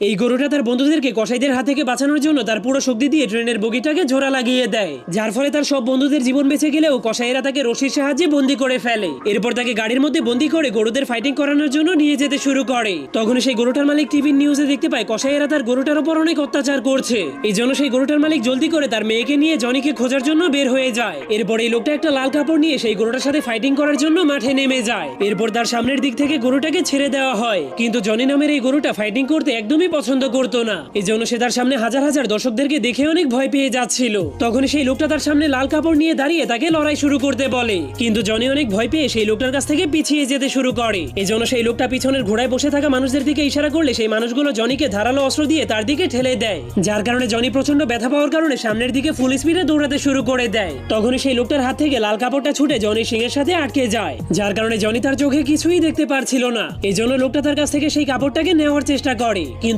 এই গরুটা তার বন্ধুদেরকে কসাইদের হাত থেকে বাঁচানোর জন্য তার পুরো শক্তি দিয়ে ট্রেনের বগিটাকে জোড়া লাগিয়ে দেয়। যার ফলে তার সব বন্ধুদের জীবন বেঁচে গেলেও কসাইয়েরা তাকে রশির সাহায্যে বন্দি করে ফেলে। এরপর তাকে গাড়ির মধ্যে বন্দি করে গরুদের ফাইটিং করানোর জন্য নিয়ে যেতে শুরু করে। তখন সেই গরুটার মালিক টিভির নিউজে দেখতে পায়, কসাইয়েরা তার গরুটার উপর অনেক অত্যাচার করছে। এই জন্য সেই গরুটার মালিক জলদি করে তার মেয়েকে নিয়ে জনিকে খোঁজার জন্য বের হয়ে যায়। এরপর এই লোকটা একটা লাল কাপড় নিয়ে সেই গরুটার সাথে ফাইটিং করার জন্য মাঠে নেমে যায়। এরপর তার সামনের দিক থেকে গরুটাকে ছেড়ে দেওয়া হয়। কিন্তু জনি নামের এই গরুটা ফাইটিং করতে একদমই পছন্দ করতো না। এই জন্য সে তার সামনে হাজার হাজার দর্শকদেরকে দেখে অনেক ভয় পেয়ে যাচ্ছিল। তখন সেই লোকটা তার সামনে লাল কাপড় নিয়ে দাঁড়িয়ে তাকে লড়াই শুরু করতে বলে। কিন্তু জনি অনেক ভয় পেয়ে সেই লোকটার কাছ থেকে পিছিয়ে যেতে শুরু করে। এই জন্য সেই লোকটা পিছনের ঘোড়ায় বসে থাকা মানুষদের দিকে ইশারা করলে সেই মানুষগুলো জনিকে ধারালো অস্ত্র দিয়ে তার দিকে ঠেলে দেয়। যার কারণে জনি প্রচণ্ড ব্যথা পাওয়ার কারণে সামনের দিকে ফুল স্পিডে দৌড়াতে শুরু করে দেয়। তখনই সেই লোকটার হাত থেকে লাল কাপড়টা ছুটে জনি সিং এর সাথে আটকে যায়। যার কারণে জনি তার চোখে কিছুই দেখতে পারছিল না। এই জন্য লোকটা তার কাছ থেকে সেই কাপড়টাকে নেওয়ার চেষ্টা করে। কিন্তু